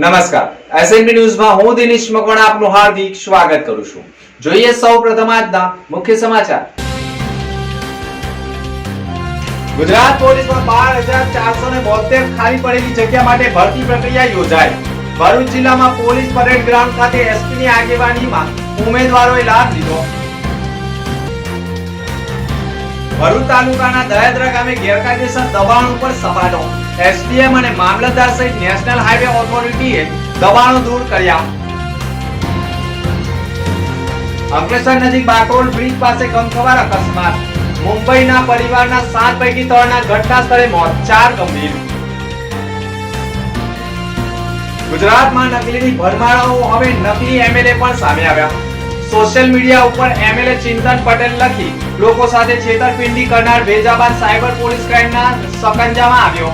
નમસ્કાર. એસએનબી ન્યૂઝમાં હું દિનેશ મકવાણા આપનું હાર્દિક સ્વાગત કરું છું. જોઈએ સૌપ્રથમ આજના મુખ્ય સમાચાર. ગુજરાત પોલીસમાં બાર હજાર ચારસો ને બોતેર ખાલી પડેલી જગ્યા માટે ભરતી પ્રક્રિયા યોજાઈ. ભરૂચ જિલ્લામાં પોલીસ પરેડ ગ્રાઉન્ડ ખાતે એસપીની આગેવાનીમાં ઉમેદવારોએ લાભ લીધો. ભરૂચ તાલુકાના દયાદરા ગામે ગેરકાયદેસર દબાણ ઉપર સપાટો. એસડીએમ અને મામલતદાર સહિત નેશનલ હાઈવે ઓથોરિટીએ દબાણો દૂર કર્યા. અંકલેશ્વર નજીક બાકરોલ બ્રિજ પાસે ગમખવાર અકસ્માત. મુંબઈના પરિવારના સાત પૈકી ત્રણના ઘટના સ્થળે મોત, ચાર ગંભીર. ગુજરાતમાં નકલીની ભરમાળાઓ હવે નકલી એમએલએ પણ સામે આવ્યા. સોશિયલ મીડિયા ઉપર એમએલએ ચિંતન પટેલ લખી, લોકો સાથે છેતરપિંડી કરનાર ભેજાબાદ સાયબર પોલીસ ક્રાઇમના સકંજામાં આવ્યો.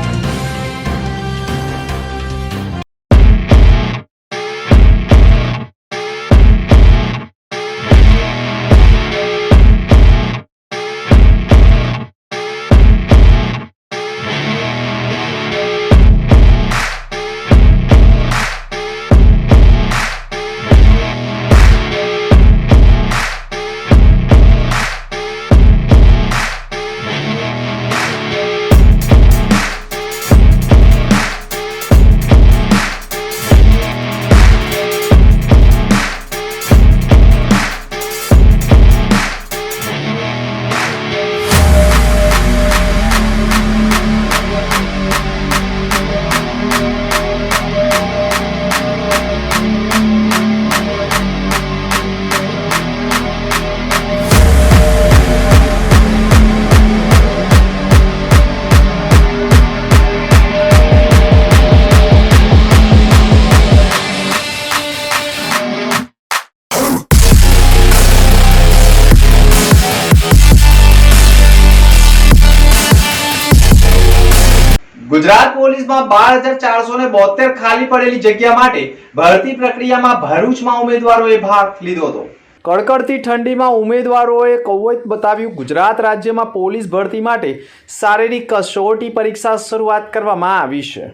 ચારસો ને બોતેર ખાલી પડેલી જગ્યા માટે ભરતી પ્રક્રિયામાં ભરૂચમાં ઉમેદવારોએ ભાગ લીધો હતો. કડકડતી ઠંડીમાં ઉમેદવારોએ કૌવત બતાવ્યું, ગુજરાત રાજ્યમાં પોલીસ ભરતી માટે શારીરિક કસોટી પરીક્ષા શરૂઆત કરવામાં આવી છે.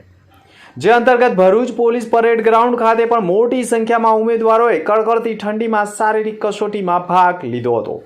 જે અંતર્ગત ભરૂચ પોલીસ પરેડ ગ્રાઉન્ડ ખાતે પણ મોટી સંખ્યામાં ઉમેદવારોએ કડકડતી ઠંડીમાં શારીરિક કસોટીમાં ભાગ લીધો હતો.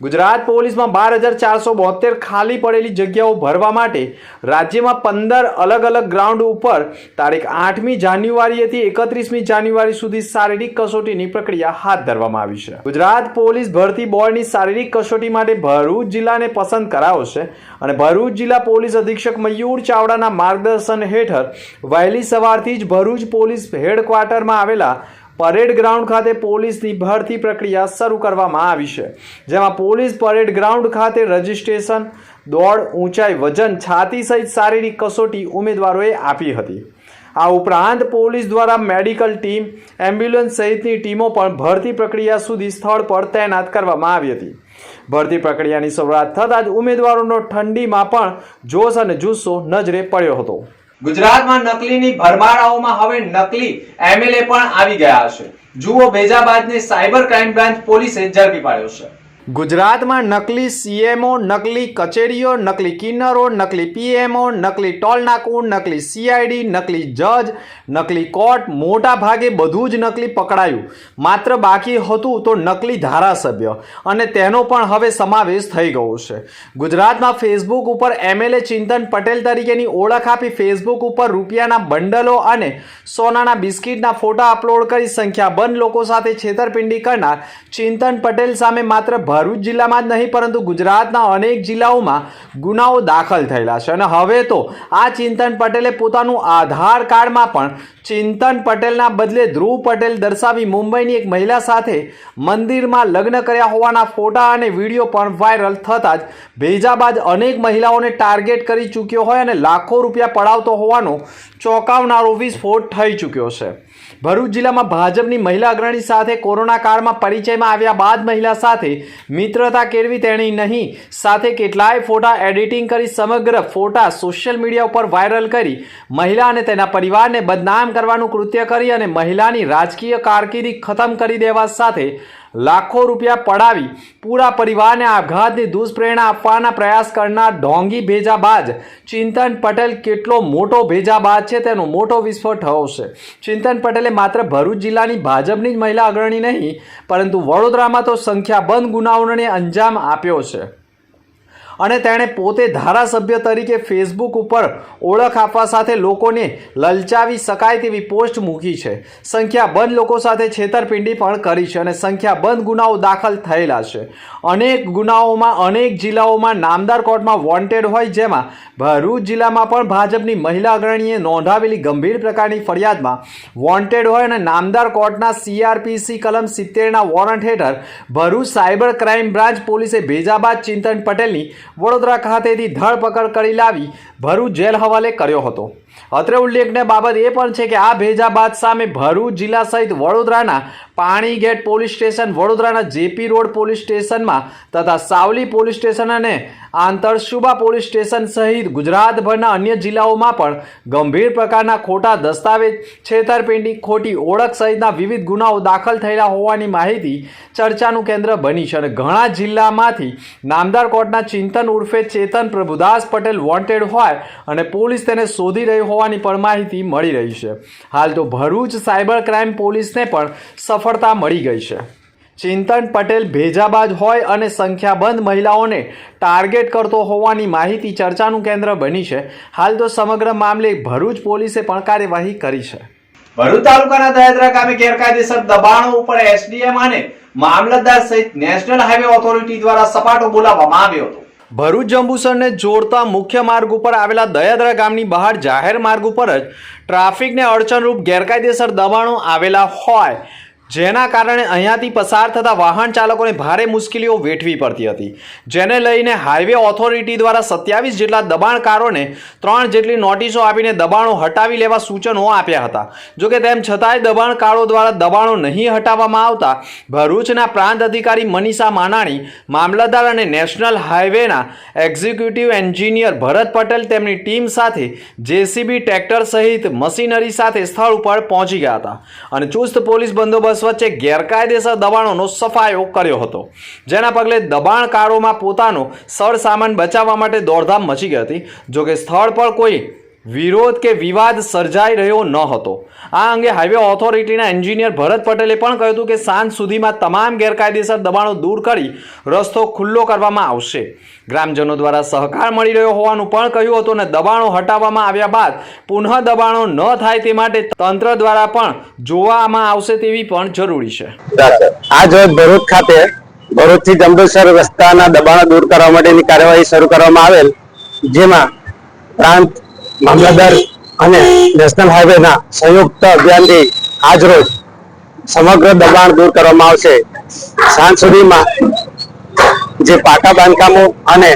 ગુજરાત પોલીસમાં બાર હજાર ચારસો બોતેર ખાલી પડેલી જગ્યાઓ ભરવા માટે રાજ્યમાં પંદર અલગ અલગ ગ્રાઉન્ડ ઉપર તારીખ આઠમી જાન્યુઆરીથી એકત્રીસમી જાન્યુઆરી સુધી શારીરિક કસોટીની પ્રક્રિયા હાથ ધરવામાં આવી છે. ગુજરાત પોલીસ ભરતી બોર્ડની શારીરિક કસોટી માટે ભરૂચ જિલ્લાને પસંદ કરાવશે અને ભરૂચ જિલ્લા પોલીસ અધિક્ષક મયુર ચાવડાના માર્ગદર્શન હેઠળ વહેલી સવારથી જ ભરૂચ પોલીસ હેડક્વાર્ટરમાં આવેલા પરેડ ગ્રાઉન્ડ ખાતે પોલીસની ભરતી પ્રક્રિયા શરૂ કરવામાં આવી છે, જેમાં પોલીસ પરેડ ગ્રાઉન્ડ ખાતે રજિસ્ટ્રેશન, દોડ, ઊંચાઈ, વજન, છાતી સહિત શારીરિક કસોટી ઉમેદવારોએ આપી હતી. આ ઉપરાંત પોલીસ દ્વારા મેડિકલ ટીમ, એમ્બ્યુલન્સ સહિતની ટીમો પણ ભરતી પ્રક્રિયા સુધી સ્થળ પર તૈનાત કરવામાં આવી હતી. ભરતી પ્રક્રિયાની શરૂઆત થતાં જ ઉમેદવારોનો ઠંડીમાં પણ જોશ અને જુસ્સો નજરે પડ્યો હતો. ગુજરાતમાં નકલીની ભરમાળાઓમાં હવે નકલી એમએલએ પણ આવી ગયા છે. જુઓ ભેજાબાદને સાયબર ક્રાઇમ બ્રાન્ચ પોલીસે ઝડપી પાડ્યો છે. ગુજરાતમાં નકલી સીએમઓ નકલી કચેરીઓ, નકલી કિન્નરો, નકલી પીએમઓ નકલી ટોલ નાકું, નકલી સીઆઈડી નકલી જજ, નકલી કોર્ટ, મોટા ભાગે બધું જ નકલી પકડાયું. માત્ર બાકી હતું તો નકલી ધારાસભ્ય. અને તેનો પણ હવે સમાવેશ થઈ ગયો છે. ગુજરાતમાં ફેસબુક ઉપર એમએલએ ચિંતન પટેલ તરીકેની ઓળખ આપી ફેસબુક ઉપર રૂપિયાના બંડલો અને સોનાના બિસ્કિટના ફોટા અપલોડ કરી સંખ્યાબંધ લોકો સાથે છેતરપિંડી કરનાર ચિંતન પટેલ સામે માત્ર ભરૂચ જિલ્લામાં જ નહીં, પરંતુ ગુજરાતના અનેક જિલ્લાઓમાં ગુનાઓ દાખલ થયેલા છે. અને હવે તો આ ચિંતન પટેલે પોતાનું આધાર કાર્ડમાં પણ ચિંતન પટેલના બદલે ધ્રુવ પટેલ દર્શાવી મુંબઈની એક મહિલા સાથે મંદિરમાં લગ્ન કર્યા હોવાના ફોટા અને વીડિયો પણ વાયરલ થતાં જ ભેજા બાદ અનેક મહિલાઓને ટાર્ગેટ કરી ચૂક્યો હોય અને લાખો રૂપિયા પડાવતો હોવાનો ચોંકાવનારો વિસ્ફોટ થઈ ચૂક્યો છે. ભરૂચ જિલ્લામાં ભાજપની મહિલા અગ્રણી સાથે કોરોના કાળમાં પરિચયમાં આવ્યા બાદ મહિલા સાથે મિત્રતા કેળવી તેણી નહીં. સાથે કેટલાય ફોટા એડિટિંગ કરી સમગ્ર ફોટા સોશિયલ મીડિયા ઉપર વાયરલ કરી મહિલા અને તેના પરિવારને બદનામ કરવાનું કૃત્ય કરી અને મહિલાની રાજકીય કારકિર્દી ખતમ કરી દેવા સાથે લાખો રૂપિયા પડાવી પૂરા પરિવારને આઘાતની દુષ્પ્રેરણા આપવાના પ્રયાસ કરનાર ઢોંગી ભેજાબાજ. ચિંતન પટેલ કેટલો મોટો ભેજાબાજ છે તેનો મોટો વિસ્ફોટ થયો છે. ચિંતન પટેલે માત્ર ભરૂચ જિલ્લાની ભાજપની જ મહિલા અગ્રણી નહીં, પરંતુ વડોદરામાં તો સંખ્યાબંધ ગુનાઓને અંજામ આપ્યો છે. અને તેણે પોતે ધારાસભ્ય તરીકે ફેસબુક ઉપર ઓળખ આપવા સાથે લોકોને લલચાવી શકાય તેવી પોસ્ટ મૂકી છે. સંખ્યાબંધ લોકો સાથે છેતરપિંડી પણ કરી છે અને સંખ્યાબંધ ગુનાઓ દાખલ થયેલા છે. અનેક ગુનાઓમાં અનેક જિલ્લાઓમાં નામદાર કોર્ટમાં વોન્ટેડ હોય જેમાં ભરૂચ જિલ્લામાં પણ ભાજપની મહિલા અગ્રણીએ નોંધાવેલી ગંભીર પ્રકારની ફરિયાદમાં વોન્ટેડ હોય અને નામદાર કોર્ટના સીઆરપીસી કલમ સિત્તેરના વોરંટ હેઠળ ભરૂચ સાયબર ક્રાઇમ બ્રાન્ચ પોલીસે ભેજાબાદ ચિંતન પટેલની વડોદરા ખાતેથી ધરપકડ કરી લાવી ભરૂચ જેલ હવાલે કર્યો હતો. અત્રે ઉલ્લેખનીય બાબત એ પણ છે કે આ ભેજાબાદ સામે ભરૂચ જિલ્લા સહિત વડોદરાના પાણી ગેટ પોલીસ સ્ટેશન, વડોદરાના જેપી રોડ પોલીસ સ્ટેશનમાં તથા સાવલી પોલીસ સ્ટેશન અને આંતરશુબા પોલીસ સ્ટેશન સહિત ગુજરાતભરના અન્ય જિલ્લાઓમાં પણ ગંભીર પ્રકારના ખોટા દસ્તાવેજ, છેતરપિંડી, ખોટી ઓળખ સહિતના વિવિધ ગુનાઓ દાખલ થયેલા હોવાની માહિતી ચર્ચાનું કેન્દ્ર બની છે અને ઘણા જિલ્લામાંથી નામદાર કોર્ટના ચિંતન ઉર્ફે ચેતન પ્રભુદાસ પટેલ વોન્ટેડ હોય અને પોલીસ તેને શોધી રહી હોવાની પણ માહિતી મળી રહી છે. હાલ તો ભરૂચ સાયબર ક્રાઇમ પોલીસને પણ સફળતા મળી ગઈ છે. ચિંતન પટેલ ભેજાબાજ હોય અને સંખ્યાબંધ મહિલાઓને ટાર્ગેટ કરતો હોવાની માહિતી ચર્ચાનું કેન્દ્ર બની છે. હાલ તો સમગ્ર મામલે ભરૂચ પોલીસે પણ કાર્યવાહી કરી છે. ભરૂચ તાલુકાના દયાદરા ગામે ગેરકાયદેસર દબાણો ઉપર એસડીએમ અને મામલતદાર સહિત નેશનલ હાઈવે ઓથોરિટી દ્વારા સપાટો બોલાવવામાં આવ્યો હતો. ભરૂચ જંબુસરને જોડતા મુખ્ય માર્ગ ઉપર આવેલા દયાદરા ગામની બહાર જાહેર માર્ગ ઉપર જ ટ્રાફિકને અડચણરૂપ ગેરકાયદેસર દબાણો આવેલા હોય. જેના કારણે અહીંયાથી પસાર થતા વાહન ચાલકોને ભારે મુશ્કેલીઓ વેઠવી પડતી હતી. જેને લઈને હાઈવે ઓથોરિટી દ્વારા સત્યાવીસ જેટલા દબાણકારોને ત્રણ જેટલી નોટિસો આપીને દબાણો હટાવી લેવા સૂચનો આપ્યા હતા. જોકે તેમ છતાંય દબાણકારો દ્વારા દબાણો નહીં હટાવવામાં આવતા, ભરૂચના પ્રાંત અધિકારી મનીષા માનાણી, મામલતદાર અને નેશનલ હાઈવેના એક્ઝિક્યુટિવ એન્જિનિયર ભરત પટેલ તેમની ટીમ સાથે જેસીબી ટ્રેક્ટર સહિત મશીનરી સાથે સ્થળ ઉપર પહોંચી ગયા હતા. અને ચુસ્ત પોલીસ બંદોબસ્ત વચ્ચે ગેરકાયદેસર દબાણોનો સફાયો કર્યો હતો. જેના પગલે દબાણકારોમાં પોતાનો સરસામાન બચાવવા માટે દોડધામ મચી ગઈ હતી. જોકે સ્થળ પર કોઈ વિરોધ કે વિવાદ સર્જાઈ રહ્યો ન હતો. આ અંગે હાઈવે ઓથોરિટીના એન્જિનિયર ભરત પટેલે પણ કહ્યું હતું કે સાંજ સુધીમાં તમામ ગેરકાયદેસર દબાણો દૂર કરી રસ્તો ખુલ્લો કરવામાં આવશે. ગ્રામજનો દ્વારા સહકાર મળી રહ્યો હોવાનું પણ કહ્યું હતું અને દબાણો હટાવવામાં આવ્યા બાદ પુનઃ દબાણો ન થાય તે માટે તંત્ર દ્વારા પણ જોવામાં આવશે તેવી પણ જરૂરી છે. આજ ભરૂચ ખાતે ભરૂચથી જંબુસર રસ્તાના દબાણો દૂર કરવા માટેની કાર્યવાહી શરૂ કરવામાં આવેલ, જેમાં પ્રાંત મામલતદાર અને નેશનલ હાઈવેના સંયુક્ત અભિયાનથી આજ રોજ સમગ્ર દબાણ દૂર કરવામાં આવશે. સાંજ સુધીમાં જે પાકા બાંધકામો અને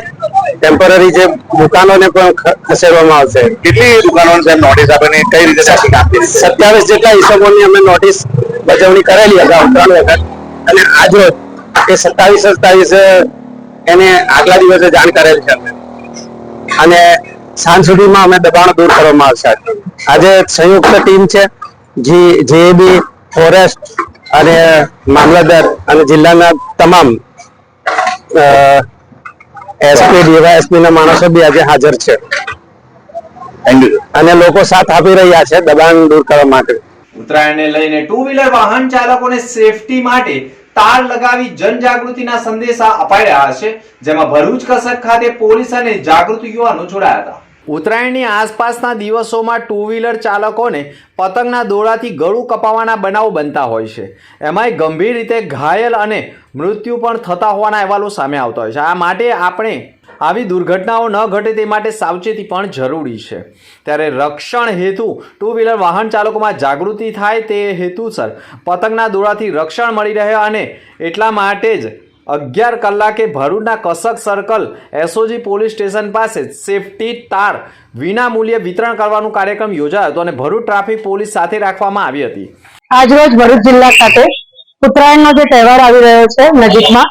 ટેમ્પરરી જે દુકાનોને પણ ખસેડવામાં આવશે. કેટલી દુકાનોને સાહેબ નોટિસ આપીને કઈ રીતે સત્યાવીસ જેટલા ઈસમોની અમે નોટિસ બજવણી કરેલી અગાઉ ત્રણ વખત. અને આજ રોજ એ સત્તાવીસ સત્તાવીસ એને આગલા દિવસે જાણ કરેલ છે. અને સાંજ સુધીમાં અમે દબાણો દૂર કરવામાં આવશે. આજે સંયુક્ત ટીમ છે જી જેબી ફોરેસ્ટ અને મામલતદાર અને જિલ્લાના તમામ એસપી ડીવાયએસપી ના માણસો બી આજે હાજર છે. અને લોકો સાથ આપી રહ્યા છે દબાણ દૂર કરવા માટે. ઉત્તરાયણને લઈને ટુ વ્હીલર વાહન ચાલકોને સેફટી માટે તાર લગાવી જનજાગૃતિના સંદેશા અપાઈ રહ્યા છે જેમાં ભરૂચ કસક ખાતે પોલીસ અને જાગૃત યુવાનો જોડાયા હતા. ઉત્તરાયણની આસપાસના દિવસોમાં ટુ વ્હીલર ચાલકોને પતંગના દોરાથી ગળું કપાવાના બનાવ બનતા હોય છે. એમાંય ગંભીર રીતે ઘાયલ અને મૃત્યુ પણ થતા હોવાના અહેવાલો સામે આવતા હોય છે. આ માટે આપણે આવી દુર્ઘટનાઓ ન ઘટે તે માટે સાવચેતી પણ જરૂરી છે. ત્યારે રક્ષણ હેતુ ટુ વ્હીલર વાહન ચાલકોમાં જાગૃતિ થાય તે હેતુસર પતંગના દોરાથી રક્ષણ મળી રહે અને એટલા માટે જ અગિયાર કલાકે ભરૂચના Kasak circle SOG police station પાસે સેફટી તાર વિના મૂલ્યે વિતરણ કરવાનું કાર્યક્રમ યોજાયો હતો અને ભરૂચ ટ્રાફિક પોલીસ સાથે રાખવામાં આવી હતી. આજરોજ ભરૂચ જિલ્લા ખાતે ઉત્તરાયણનો જે તહેવાર આવી રહ્યો છે નજીકમાં,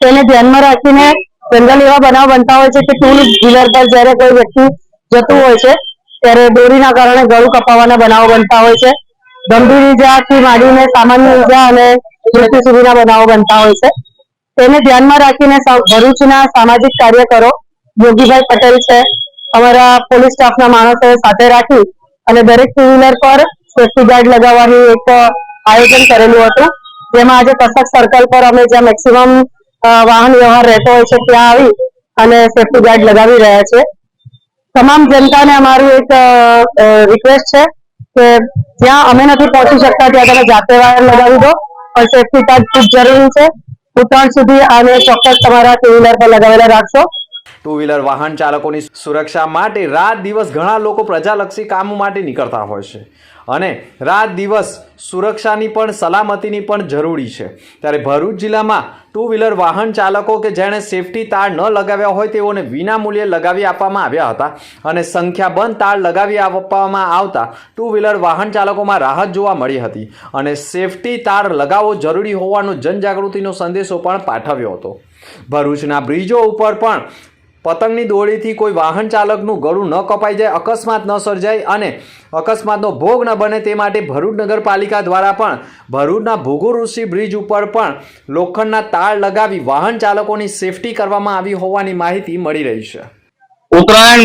તેને ધ્યાનમાં રાખીને જનરલ એવા બનાવ બનતા હોય છે કે ટુ વ્હીલર પર જ્યારે કોઈ વ્યક્તિ જતું હોય છે, ત્યારે દોરીના કારણે ગળું કપાવાના બનાવો બનતા હોય છે. ગંભીર ઈજાથી માંડીને સામાન્ય ઈજા અને મૃત્યુ સુધીના બનાવો બનતા હોય છે. તેને ધ્યાનમાં રાખીને ભરૂચના સામાજિક કાર્યકરો, યોગીભાઈ પટેલ છે, અમારા પોલીસ સ્ટાફના માણસોએ સાથે રાખી અને દરેક ટુ વ્હીલર પર સેફ્ટી ગાર્ડ લગાવવાની એક આયોજન કરેલું હતું. જેમાં આજે કસક સર્કલ પર અમે જ્યાં મેક્સિમમ વાહન વ્યવહાર રહેતો હોય છે ત્યાં આવી અને સેફ્ટી ગાર્ડ લગાવી રહ્યા છે. તમામ જનતાને અમારું એક રિક્વેસ્ટ છે કે જ્યાં અમે નથી પહોંચી શકતા ત્યાં તમે જાતે વાયર લગાવી દો. પણ સેફ્ટી કાર્ડ ખૂબ જરૂરી છે. ઉત્તરાયણ સુધી આને ચોક્કસ તમારા ટુ વ્હીલર પર લગાવેલા રાખશો. ટુ વ્હીલર વાહન ચાલકોની સુરક્ષા માટે રાત દિવસ ઘણા લોકો પ્રજાલક્ષી કામો માટે નીકળતા હોય છે. અને રાત દિવસ સુરક્ષાની પણ, સલામતીની પણ જરૂરી છે. ત્યારે ભરૂચ જિલ્લામાં ટુ વ્હીલર વાહન ચાલકો કે જેણે સેફટી તાર ન લગાવ્યા હોય તેઓને વિનામૂલ્યે લગાવી આપવામાં આવ્યા હતા અને સંખ્યાબંધ તાર લગાવી આપવામાં આવતા ટુ વ્હીલર વાહન ચાલકોમાં રાહત જોવા મળી હતી અને સેફટી તાર લગાવવો જરૂરી હોવાનો જનજાગૃતિનો સંદેશો પણ પાઠવ્યો હતો. ભરૂચના બ્રિજો ઉપર પણ પતંગની દોડીથી કોઈ વાહન ચાલકનું ગળું ન કપાઈ જાય, અકસ્માત ન સર્જાય અને અકસ્માતનો ભોગ ન બને તે માટે ભરૂચ નગરપાલિકા દ્વારા પણ ભરૂચના ભોગુઋષિ બ્રિજ ઉપર પણ લોખંડના તાર લગાવી વાહન ચાલકોની સેફટી કરવામાં આવી હોવાની માહિતી મળી રહી છે. ઉત્તરાયણ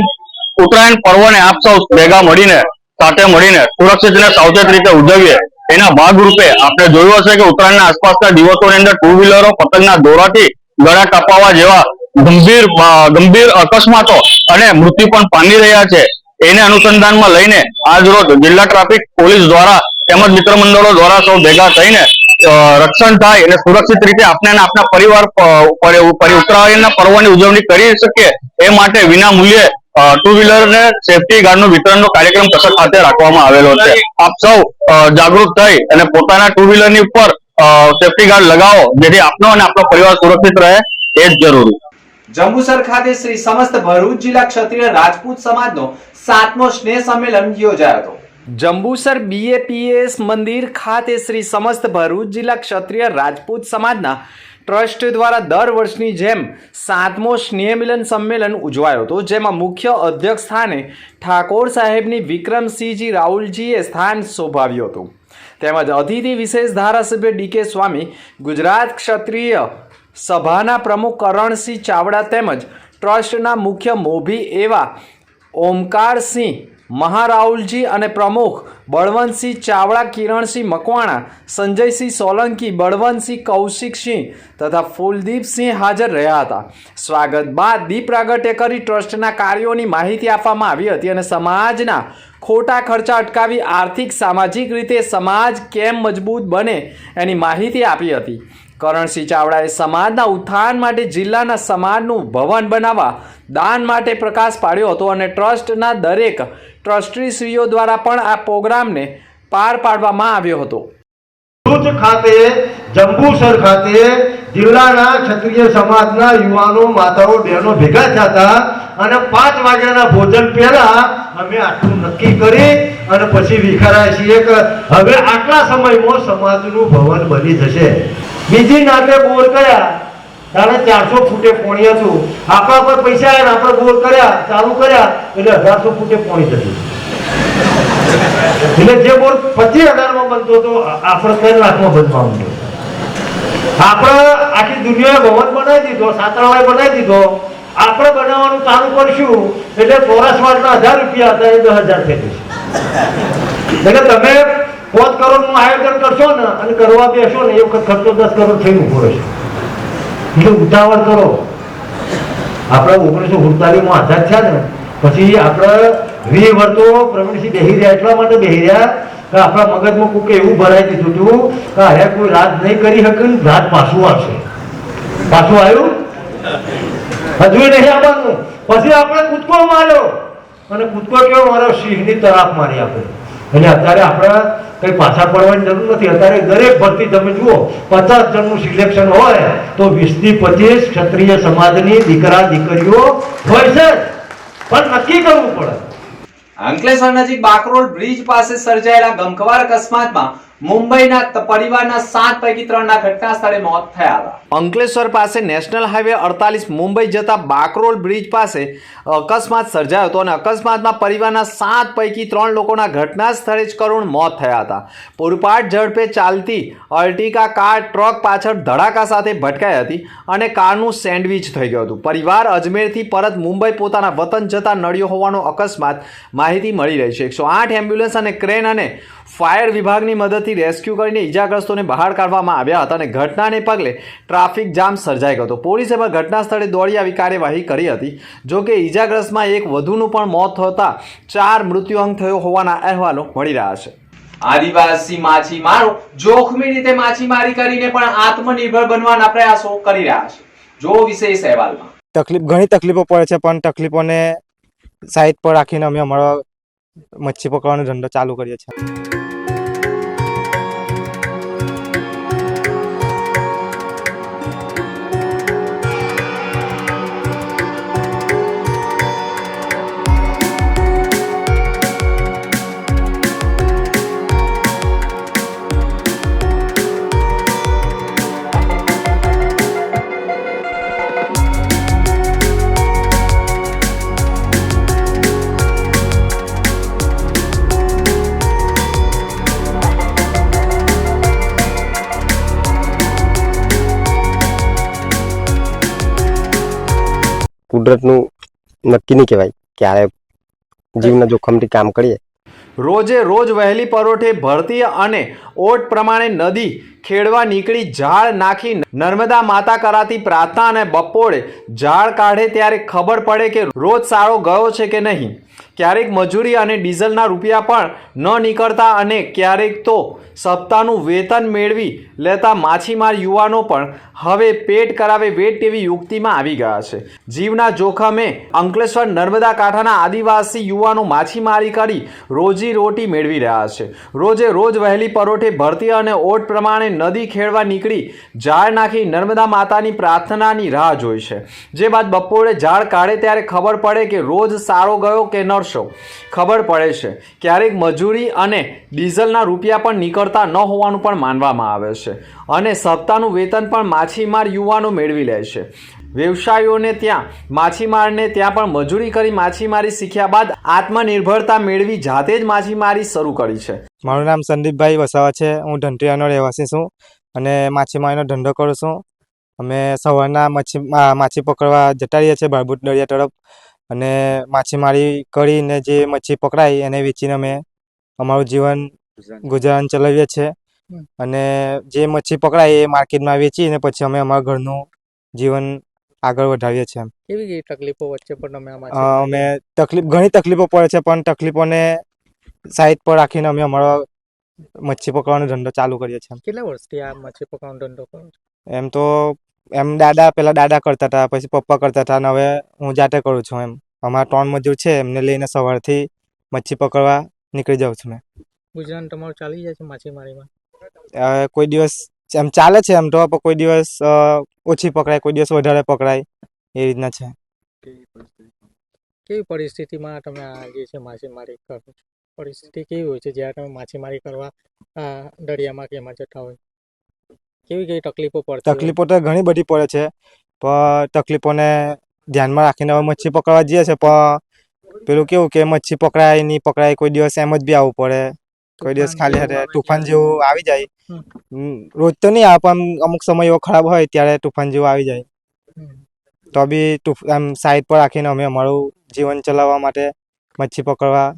ઉત્તરાયણ પર્વને આપ સૌ ભેગા મળીને, સાથે મળીને સુરક્ષિત અને સાવચેત રીતે ઉજવીએ, એના ભાગરૂપે આપણે જોયું હશે કે ઉત્તરાયણના આસપાસના દિવસોની અંદર ટુ વ્હીલરો પતંગના દોરાથી ગળા કપાવા જેવા ગંભીર ગંભીર અકસ્માતો અને મૃત્યુ પણ પામી રહ્યા છે. એને અનુસંધાનમાં લઈને આજ રોજ જિલ્લા ટ્રાફિક પોલીસ દ્વારા તેમજ મિત્ર મંડળો દ્વારા સૌ ભેગા થઈને રક્ષણ થાય અને સુરક્ષિત રીતે આપણે આપણા પરિવાર ઉત્તરાયણના પર્વની ઉજવણી કરી શકીએ એ માટે વિના મૂલ્યે ટુ વ્હીલર ને સેફટી ગાર્ડનું વિતરણનો કાર્યક્રમ કસર ખાતે રાખવામાં આવેલો છે. આપ સૌ જાગૃત થઈ અને પોતાના ટુ વ્હીલરની ઉપર સેફટી ગાર્ડ લગાવો જેથી આપનો અને આપણો પરિવાર સુરક્ષિત રહે એ જ જરૂરી. જંબુસર ખાતે શ્રી સમસ્ત ભરૂચ જિલ્લા ક્ષત્રિય રાજપૂત સમાજનો સાતમો સ્નેહ સંમેલન યોજાયો હતો. જંબુસર બીએપીએસ મંદિર ખાતે શ્રી સમસ્ત ભરૂચ જિલ્લા ક્ષત્રિય રાજપૂત સમાજના ટ્રસ્ટ દ્વારા દર વર્ષની જેમ સાતમો સ્નેહ મિલન સંમેલન ઉજવાયો હતો, જેમાં મુખ્ય અધ્યક્ષ સ્થાને ઠાકોર સાહેબની વિક્રમસિંહજી રાહુલજીએ સ્થાન શોભાવ્યું હતું. તેમજ અતિથિ વિશેષ ધારાસભ્ય ડીકે સ્વામી, ગુજરાત ક્ષત્રિય સભાના પ્રમુખ કરણસિંહ ચાવડા તેમજ ટ્રસ્ટના મુખ્ય મોભી એવા ઓમકારસિંહ, મહારાહુલજી અને પ્રમુખ બળવંતસિંહ ચાવડા, કિરણસિંહ મકવાણા, સંજયસિંહ સોલંકી, બળવંતસિંહ કૌશિકસિંહ તથા ફૂલદીપસિંહ હાજર રહ્યા હતા. સ્વાગત બાદ દીપ પ્રાગટ્ય કરી ટ્રસ્ટના કાર્યોની માહિતી આપવામાં આવી હતી અને સમાજના ખોટા ખર્ચા અટકાવી આર્થિક, સામાજિક રીતે સમાજ કેમ મજબૂત બને એની માહિતી આપી હતી. કરણસિંહ ચાવડાએ સમાજના ઉત્થાન માટે જિલ્લાના સમાજનું ભવન બનાવવા દાન માટે પ્રકાશ પાડ્યો હતો અને ટ્રસ્ટના દરેક ટ્રસ્ટીશ્રીઓ દ્વારા પણ આ પ્રોગ્રામને પાર પાડવામાં આવ્યો હતો. ખાતે, જંબુસર ખાતે જિલ્લાના ક્ષત્રિય સમાજના યુવાનો, માતાઓ, બહેનો ભેગા થયા હતા અને પાંચ વાગ્યાના ભોજન પહેલા અમે આટલું નક્કી કરી અને પછી વિખરાય છીએ કે હવે આટલા સમયમાં સમાજનું ભવન બની જશે. બીજી નાતે બોર કર્યા. તારે ચારસો ફૂટે પોણી હતું આપણા પર પૈસા આવ્યા આપણે બોર કર્યા, ચાલુ કર્યા, એટલે અઢારસો ફૂટે પોણી જતું એટલે જે બોર પચીસ હજારમાં બનતો હતો આપણે ત્રણ લાખમાં બનવા માંડ્યો આપણે આખી દુનિયાએ ભવન બનાવી દીધો, સાતરાવાએ બનાવી દીધો. આપણે બનાવવાનું ચાલુ કરશું, એટલે ચોરસ વાટના હજાર રૂપિયા હતા, એ દસ હજાર થઈ જશે એટલે તમે પાંચ કરોડનું આયોજન કરશો ને અને કરવા બેસો ને એ વખત ખર્ચો દસ કરોડ થઈને ઊભો રહેશે. એટલે ઉતાવળ કરો. આપણે ઓગણીસો સુડતાલીસમાં આઝાદ થયા ને, પછી આપણે વીર વર્તો પ્રવીણસિંહ બેહી રહ્યા, એટલા માટે બેહી રહ્યા કે આપણા મગજમાં કોઈક એવું ભરાઈ દીધું હતું કે હવે કોઈ રાજ નહીં કરી શકે રાજ પાછું આવશે. પાછું આવ્યું? હજુ નહીં આવવાનું. પછી આપણે કૂદકો માર્યો. અને કૂદકો કેવો માર્યો? સિંહની તરાપ મારી આપણે એટલે અત્યારે આપણે કઈ પાછા પડવાની જરૂર નથી. અત્યારે દરેક ભરતી તમે જુઓ, પચાસ જણનું સિલેક્શન હોય, તો વીસથી પચીસ ક્ષત્રિય સમાજની દીકરા, દીકરીઓ હોય છે પણ નક્કી કરવું પડે. અંકલેશ્વર નજીક બાકરોલ બ્રિજ પાસે સર્જાયેલા ગમખવાર અકસ્માતમાં મુંબઈના પરિવારના સાત પૈકી ત્રણના ઘટના સ્થળે મોત થયા હતા અંકલેશ્વર પાસે નેશનલ હાઈવે અડતાલીસ, મુંબઈ જતા બાકરોલ બ્રિજ પાસે અકસ્માત સર્જાયો હતો અને અકસ્માતમાં પરિવારના સાત પૈકી ત્રણ લોકોના ઘટના સ્થળે જ કરુણ મોત થયા હતા. પૂરપાટ ઝડપે ચાલતી અર્ટિકા કાર, ટ્રક પાછળ ધડાકા સાથે ભટકાઈ હતી અને કારનું સેન્ડવિચ થઈ ગયું હતું. પરિવાર અજમેરથી પરત મુંબઈ પોતાના વતન જતા નડ્યો હોવાનો અકસ્માત માહિતી મળી રહી છે. એકસો આઠ એમ્બ્યુલન્સ અને ક્રેન અને ફાયર વિભાગની મદદથી રેસ્ક્યુ કરીને ઇજાગ્રસ્તોને બહાર કાઢવામાં આવ્યા હતા અને ઘટનાને પગલે ટ્રાફિક જામ સર્જાઈ ગયો હતો. પોલીસે પણ ઘટના સ્થળે દોડી આવી કાર્યવાહી કરી હતી. જોકે ઇજાગ્રસ્તમાં એક વધુનું પણ મોત થતાં ચાર મૃત્યુઅંક થયો હોવાના અહેવાલો મળી રહ્યા છે. આદિવાસી માછીમારો જોખમી રીતે માછીમારી કરીને પણ આત્મનિર્ભર બનવાના પ્રયાસો કરી રહ્યા છે. જો વિશેષ અહેવાલમાં. તકલીફ ઘણી તકલીફો પડે છે પણ તકલીફોને સાઈડ પર રાખીને અમે અમારો મચ્છી પકડવાનો ધંધો ચાલુ કરીએ છીએ. નક્કી નહીં કહેવાય. ક્યારે જીવના જોખમથી કામ કરીએ. રોજે રોજ વહેલી પરોઠે ભરતી અને ઓટ પ્રમાણે નદી ખેડવા નીકળી ઝાડ નાખી નર્મદા માતા કરાતી પ્રાર્થના અને બપોરે ઝાડ કાઢે ત્યારે ખબર પડે કે રોજ સારો ગયો છે કે નહીં. ક્યારેક મજૂરી અને ડીઝલના રૂપિયા પણ ન નીકળતા અને ક્યારેક તો સપ્તાહનું વેતન મેળવી લેતા માછીમાર યુવાનો પણ હવે પેટ કરાવે વેટ તેવી યુક્તિમાં આવી ગયા છે. જીવના જોખમે અંકલેશ્વર નર્મદા કાંઠાના આદિવાસી યુવાનો માછીમારી કરી રોજી રોટી મેળવી રહ્યા છે. રોજે રોજ વહેલી પરોઠે ભરતી અને ઓટ પ્રમાણે નદી ખેડવા નીકળી ઝાડ નાખી નર્મદા માતાની પ્રાર્થનાની રાહ જોઈ છે. જે બાદ બપોરે ઝાડ કાઢે ત્યારે ખબર પડે કે રોજ સારો ગયો કે નરસો. ખબર પડે છે, ક્યારેક મજૂરી અને ડીઝલના રૂપિયા પણ નીકળતા ન હોવાનું પણ માનવામાં આવે છે અને સપ્તાહનું વેતન પણ માછીમાર યુવાનો મેળવી લે છે. વ્યવસાયોને ત્યાં માછીમારને ત્યાં પણ મજૂરી કરી માછીમારી શીખ્યા બાદ આત્મનિર્ભરતા મેળવી જાતે જ માછીમારી શરૂ કરી છે. મારું નામ સંદીપભાઈ વસાવા છે. હું ઢંટિયાનો રહેવાસી છું અને માછીમારીનો ધંધો કરું છું. અમે સવારના માછી માછી પકડવા જતા રહીએ છીએ બારબુટ દરિયા તરફ અને માછીમારી કરીને જે મચ્છી પકડાય એને વેચીને અમે અમારું જીવન ગુજરાન ચલાવીએ છીએ. અને જે મચ્છી પકડાય એ માર્કેટમાં વેચીને પછી અમે અમારા ઘરનું જીવન આગળ વધારીએ છીએ. કેવી કેવી તકલીફો વચ્ચે પણ અમે આમાં અમે તકલીફ ઘણી તકલીફો પડે છે પણ તકલીફોને સાઈડ પર રાખીને અમે અમારો મચ્છી પકડવાનો ધંધો ચાલુ કરીએ છીએ કેટલા વર્ષથી આ મચ્છી પકડવાનો ધંધો કરો એમ તો એમ દાદા પેલા દાદા કરતા હતા પછી પપ્પા કરતા હતા અને હવે હું જાતે કરું છું એમ. અમારા ત્રણ મજૂર છે એમને લઈને સવારથી મચ્છી પકડવા નીકળી જાઉં છું મેં. ગુજરાન તમારું ચાલી જાય છે માછીમારીમાં? કોઈ દિવસ એમ ચાલે છે એમ તો કોઈ દિવસ ઓછી પકડાય કોઈ દિવસ વધારે પકડાય એ રીતના છે. કેવી પરિસ્થિતિમાં તમે આ જે છે માછીમારી કરો છો? પરિસ્થિતિ કેવી હોય છે? જ્યારે તમે માછીમારી કરવા દરિયામાં કે એમાં જતા હોય? કેવી કેવી તકલીફો પડે તકલીફો તો ઘણી બધી પડે છે પણ તકલીફોને ધ્યાનમાં રાખીને હવે મચ્છી પકડવા જઈએ છે પણ પેલું કેવું કે મચ્છી પકડાય નહીં પકડાય કોઈ દિવસ એમ જ બી આવવું પડે. કોઈ દિવસ ખાલી હારે તુફાન જેવું આવી જાય. રોજ તો નહીં આવે પણ અમુક સમય એવો ખરાબ હોય ત્યારે તુફાન જેવું આવી જાય. તો બી આમ સાઈડ પર રાખીને અમે અમારું જીવન ચલાવવા માટે મચ્છી પકડવા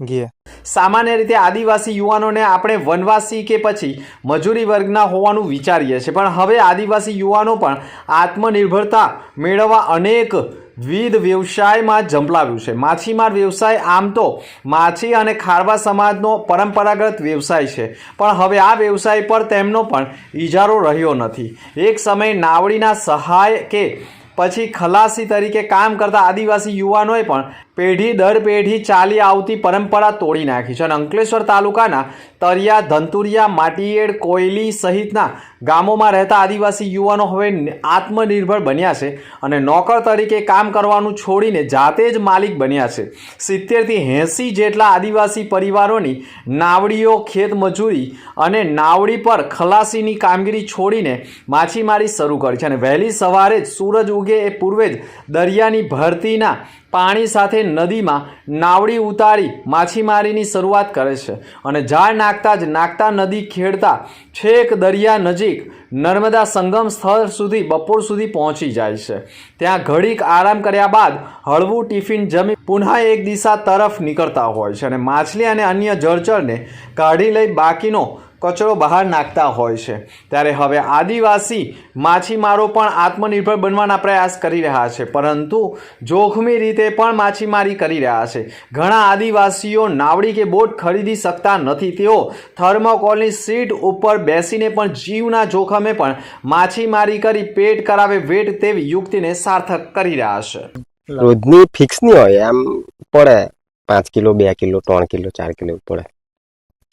ગીએ. સામાન્ય રીતે આદિવાસી યુવાનોને આપણે વનવાસી કે પછી મજૂરી વર્ગના હોવાનું વિચારીએ છીએ પણ હવે આદિવાસી યુવાનો પણ આત્મનિર્ભરતા મેળવવા અનેક વિવિધ વ્યવસાયમાં ઝંપલાવ્યું છે. માછીમાર વ્યવસાય આમ તો માછી અને ખારવા સમાજનો પરંપરાગત વ્યવસાય છે. પણ હવે આ વ્યવસાય પર તેમનો પણ ઇજારો રહ્યો નથી. એક સમય નાવડીના સહાય કે પછી ખલાસી તરીકે કામ કરતા આદિવાસી યુવાનોએ પણ પેઢી દર પેઢી ચાલી આવતી પરંપરા તોડી નાખી છે અને અંકલેશ્વર તાલુકાના તરિયા, ધંતુરિયા, માટીએડ, કોયલી સહિતના ગામોમાં રહેતા આદિવાસી યુવાનો હવે આત્મનિર્ભર બન્યા છે અને નોકર તરીકે કામ કરવાનું છોડીને જાતે જ માલિક બન્યા છે. સિત્તેરથી એંસી જેટલા આદિવાસી પરિવારોની નાવડીઓ, ખેતમજૂરી અને નાવડી પર ખલાસીની કામગીરી છોડીને માછીમારી શરૂ કરી છે અને વહેલી સવારે જ સૂરજ ઉગે એ પૂર્વે જ દરિયાની ભરતીના પાણી સાથે નદીમાં નાવડી ઉતારી માછીમારીની શરૂઆત કરે છે અને ઝાડ નાખતા જ નાખતા નદી ખેડતા છેક દરિયા નજીક નર્મદા સંગમ સ્થળ સુધી બપોર સુધી પહોંચી જાય છે. ત્યાં ઘડીક આરામ કર્યા બાદ હળવું ટિફિન જમી પુનઃ એક દિશા તરફ નીકળતા હોય છે અને માછલી અને અન્ય જળચરને કાઢી લઈ બાકીનો કચરો બહાર નાખતા હોય છે. ત્યારે હવે આદિવાસી માછીમારો પણ આત્મનિર્ભર બનવાના પ્રયાસ કરી રહ્યા છે. પરંતુ જોખમી રીતે પણ માછીમારી કરી રહ્યા છે. ઘણા આદિવાસીઓ નાવડી કે બોટ ખરીદી શકતા નથી. તેઓ થર્મોકોલની સીટ ઉપર બેસીને પણ જીવના જોખમે પણ માછીમારી કરી પેટ કરાવે વેટ તેવી યુક્તિને સાર્થક કરી રહ્યા છે. રોજની ફિક્સ નહીં હોય આમ પડે. પાંચ કિલો, બે કિલો, ત્રણ કિલો, ચાર કિલો પડે.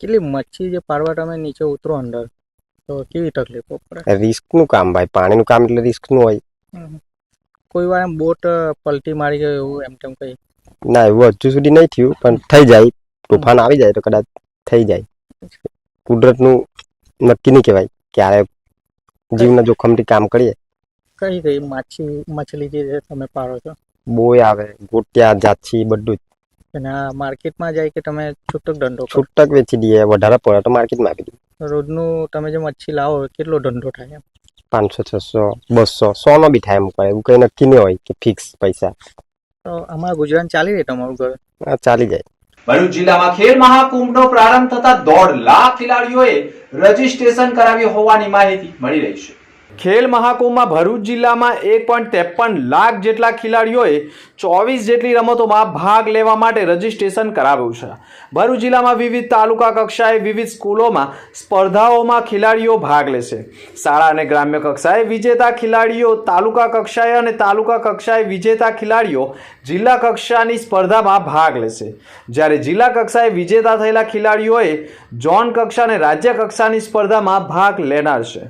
કેટલી મચ્છી જે પારવા તમે નીચે ઉતરો અંદર? તો કેવી તકલીફો પડે? રિસ્કનું કામ ભાઈ પાણીનું કામ એટલે રિસ્કનું હોય. કોઈ વાર એમ બોટ પલટી મારી ગયો એવું એમ તેમ કઈ? ના એવું હજુ સુધી નહીં થયું પણ થઈ જાય. તોફાન આવી જાય તો કદાચ થઈ જાય. કુદરતનું નક્કી નહીં કહેવાય ક્યારે જીવના જોખમથી કામ કરીએ. કઈ કઈ માછી મછલી જે તમે પાડો છો? બોય આવે ગોટિયા જાછી બધું જ. અને આ માર્કેટમાં જાય કે તમે છૂટક ધંધો છૂટક વેચી દઈએ વધારે પડે તો માર્કેટમાં આપી દઈએ. રોજનું તમે જે મચ્છી લાવો કેટલો ધંધો થાય એમ? પાંચસો છસો બસો સો નો બી થાય એમ પડે એવું કંઈ નક્કી નહીં હોય કે ફિક્સ પૈસા. તો અમારા ગુજરાન ચાલી રહે તમારું ઘર? આ ચાલી જાય. ભરૂચ જિલ્લામાં ખેલ મહાકુંભનો પ્રારંભ થતા દોઢ લાખ ખેલાડીઓએ રજીસ્ટ્રેશન કરાવ્યું હોવાની માહિતી મળી રહી છે. ખેલ મહાકુંભમાં ભરૂચ જિલ્લામાં એક પોઈન્ટ ત્રેપન લાખ જેટલા ખેલાડીઓએ ચોવીસ જેટલી રમતોમાં ભાગ લેવા માટે રજીસ્ટ્રેશન કરાવ્યું છે. ભરૂચ જિલ્લામાં વિવિધ તાલુકા કક્ષાએ વિવિધ સ્કૂલોમાં સ્પર્ધાઓમાં ખેલાડીઓ ભાગ લેશે શાળા અને ગ્રામ્ય કક્ષાએ વિજેતા ખેલાડીઓ, તાલુકા કક્ષાએ અને તાલુકા કક્ષાએ વિજેતા ખેલાડીઓ જિલ્લા કક્ષાની સ્પર્ધામાં ભાગ લેશે જ્યારે જિલ્લા કક્ષાએ વિજેતા થયેલા ખેલાડીઓએ ઝોન કક્ષા અને રાજ્ય કક્ષાની સ્પર્ધામાં ભાગ લેનાર છે.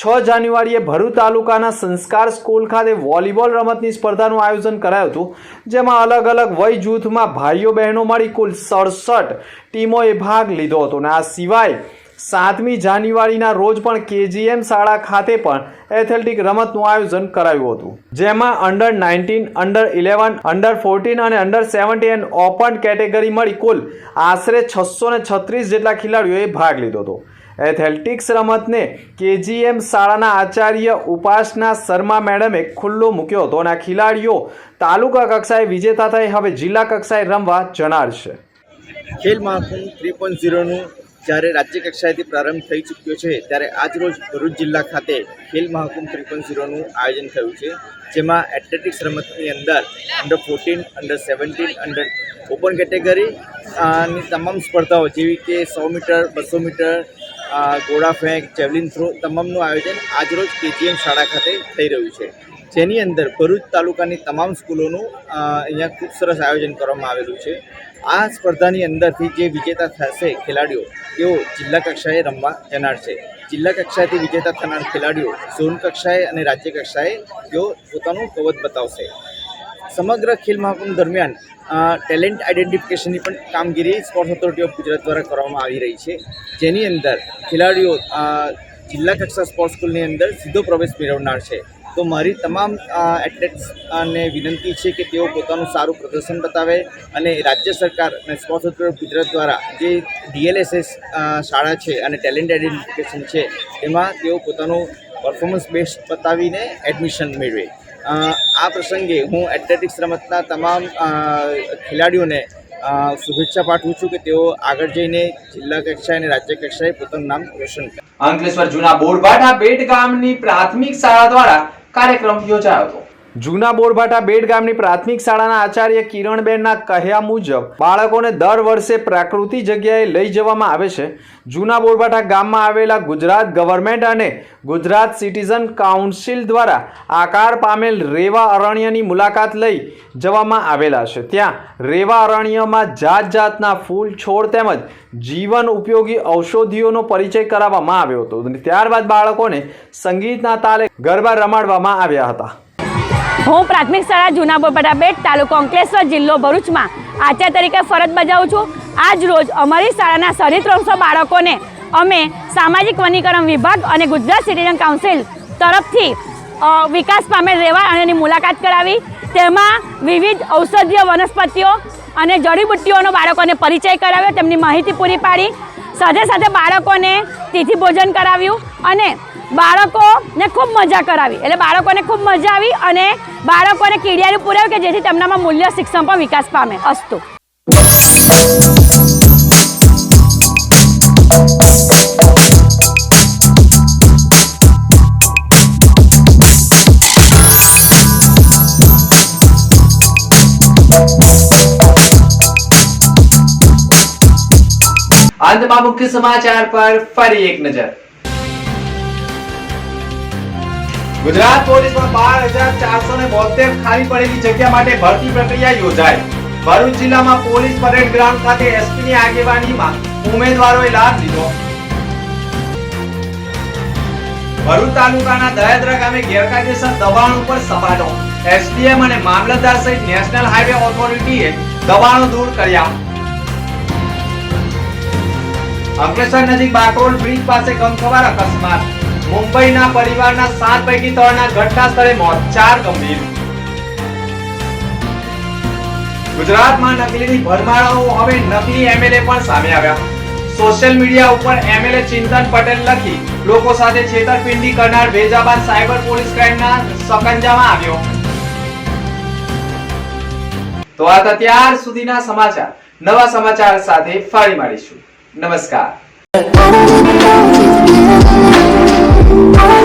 છ જાન્યુઆરીએ ભરૂચ તાલુકાના સંસ્કાર સ્કૂલ ખાતે વોલીબોલ રમતની સ્પર્ધાનું આયોજન કરાયું હતું, જેમાં અલગ અલગ વય જૂથમાં ભાઈઓ બહેનો મળી કુલ સડસઠ ટીમોએ ભાગ લીધો હતો. અને આ સિવાય સાતમી જાન્યુઆરીના રોજ પણ કેજીએમ શાળા ખાતે પણ એથ્લેટિક રમતનું આયોજન કરાયું હતું, જેમાં under nineteen under eleven under fourteen અને અંડર સેવન્ટીન ઓપન કેટેગરી મળી કુલ આશરે છસો ને છત્રીસ જેટલા ખેલાડીઓએ ભાગ લીધો હતો. એથ્લેટિક્સ રમતને કેજીએમ શાળાના આચાર્ય ઉપાસના શર્મા મેડમે ખુલ્લો મૂક્યો હતો અને આ ખેલાડીઓ તાલુકા કક્ષાએ વિજેતા થઈ હવે જિલ્લા કક્ષાએ રમવા જનાર છે. ખેલ મહાકુંભ થ્રી પોઈન્ટ ઝીરોનું જ્યારે રાજ્ય કક્ષાએથી પ્રારંભ થઈ ચૂક્યો છે, ત્યારે આજરોજ ભરૂચ જિલ્લા ખાતે ખેલ મહાકુંભ થ્રી પોઈન્ટ ઝીરોનું આયોજન થયું છે, જેમાં એથ્લેટિક્સ રમતની અંદર under fourteen under seventeen under open category ની તમામ સ્પર્ધાઓ જેવી કે સો મીટર, બસો મીટર ગોળા ફેંક જેવલિન થ્રો તમામનું આયોજન આજરોજ કેજીએમ શાળા ખાતે થઈ રહ્યું છે. જેની અંદર ભરૂચ તાલુકાની તમામ સ્કૂલોનું અહીંયા ખૂબ સરસ આયોજન કરવામાં આવેલું છે. આ સ્પર્ધાની અંદરથી જે વિજેતા થશે ખેલાડીઓ, તેઓ જિલ્લા કક્ષાએ રમવા જનાર છે. જિલ્લા કક્ષાએથી વિજેતા થનાર ખેલાડીઓ, ઝોન કક્ષાએ અને રાજ્ય કક્ષાએ તેઓ પોતાનું કવચ બતાવશે. સમગ્ર ખેલ મહાકુંભ દરમિયાન ટેલેન્ટ આઇડેન્ટિફિકેશનની પણ કામગીરી સ્પોર્ટ્સ ઓથોરિટી ઓફ ગુજરાત દ્વારા કરવામાં આવી રહી છે. જેની અંદર ખેલાડીઓ જિલ્લા કક્ષા સ્પોર્ટ્સ સ્કૂલની અંદર સીધો પ્રવેશ મેળવનાર છે. તો મારી તમામ એથ્લેટ્સ અને વિનંતી છે કે તેઓ પોતાનું સારું પ્રદર્શન બતાવે અને રાજ્ય સરકાર અને સ્પોર્ટ્સ ઓથોરિટી ગુજરાત દ્વારા જે ડીએલએસએસ શાળા છે અને ટેલેન્ટ આઇડેન્ટિફિકેશન છે, એમાં તેઓ પોતાનું પરફોર્મન્સ બેસ્ટ બતાવીને એડમિશન મેળવે. આ પ્રસંગે હું એથ્લેટિક્સ રમતના તમામ ખેલાડીઓને શુભેચ્છા પાઠવું છું કે તેઓ આગળ જઈને જિલ્લા કક્ષાએ અને રાજ્ય કક્ષાએ પોતાનું નામ રોશન કરે. અંકલેશ્વર જૂના બોરભાઠા બેટ ગામની પ્રાથમિક શાળા દ્વારા કાર્યક્રમ યોજાયો હતો. જૂના બોરભાટા બેડ ગામની પ્રાથમિક શાળાના આચાર્ય કિરણબેનના કહ્યા મુજબ, બાળકોને દર વર્ષે પ્રાકૃતિક જગ્યાએ લઈ જવામાં આવે છે. જૂના બોરભાટા ગામમાં આવેલા ગુજરાત ગવર્મેન્ટ અને ગુજરાત સિટીઝન કાઉન્સિલ દ્વારા આકાર પામેલ રેવા અરણ્યની મુલાકાત લઈ જવામાં આવેલા છે. ત્યાં રેવા અરણ્યમાં જાત જાતના ફૂલ, છોડ તેમજ જીવન ઉપયોગી ઔષધિઓનો પરિચય કરાવવામાં આવ્યો હતો ત્યારબાદ બાળકોને સંગીતના તાલે ગરબા રમાડવામાં આવ્યા હતા. હું પ્રાથમિક શાળા જૂના બોરપાટા બેટ તાલુકો અંકલેશ્વર જિલ્લો ભરૂચમાં આચાર્ય તરીકે ફરજ બજાવું છું. આજ રોજ અમારી શાળાના સાડી ત્રણસો બાળકોને અમે સામાજિક વનીકરણ વિભાગ અને ગુજરાત સિટીઝન કાઉન્સિલ તરફથી વિકાસ પામેલ અને એની મુલાકાત કરાવી. તેમાં વિવિધ ઔષધીય વનસ્પતિઓ અને જડીબુટ્ટીઓનો બાળકોને પરિચય કરાવ્યો, તેમની માહિતી પૂરી પાડી. સાથે સાથે બાળકોને તિથિ ભોજન કરાવ્યું અને બાળકોને ખૂબ મજા કરાવી. એટલે બાળકોને ખૂબ મજા આવી અને બાળકોને કીડિયારું પૂરાવ્યું કે જેથી તેમનામાં મૂલ્ય શિક્ષણ પણ વિકાસ પામે. અસ્તુ. અંતમાં મુખ્ય સમાચાર પર ફરી એક નજર. ગુજરાત પોલીસમાં બાર હજાર ચારસો ને બોતેર ખાલી પડેલી જગ્યા માટે ભરતી પ્રક્રિયા યોજાય ભરૂચ જિલ્લામાં પોલીસ પરેડ ગ્રાઉન્ડ ખાતે એસપી ની આગેવાનીમાં ઉમેદવારોએ લાભ લીધો. ભરૂચ તાલુકાના દયાદ્રા ગામે ગેરકાયદેસર દબાણ ઉપર સપાટો. એસડીએમ અને મામલતદાર સહિત નેશનલ હાઈવે ઓથોરિટીએ દબાણો દૂર કર્યા. અંકલેશ્વર નજીક બાકરોલ બ્રિજ પાસે ગમખવાર અકસ્માત. મુંબઈના પરિવારના સાત પૈકી ત્રણના ઘટના સ્થળે મોત, ચાર ગંભીર. ગુજરાતમાં નકલીની ભરમાળાઓ હવે નકલી એમએલએ પણ સામે આવ્યા. સોશિયલ મીડિયા ઉપર એમએલએ ચિંતન પટેલ લખી, લોકો સાથે છેતરપિંડી કરનાર વેજાબાદ સાયબર પોલીસ ક્રાઇમના સકંજામાં આવ્યો. તો આ ત્યાર સુધીના સમાચાર. નવા સમાચાર સાથે ફરી મળીશું. નમસ્કાર. oh.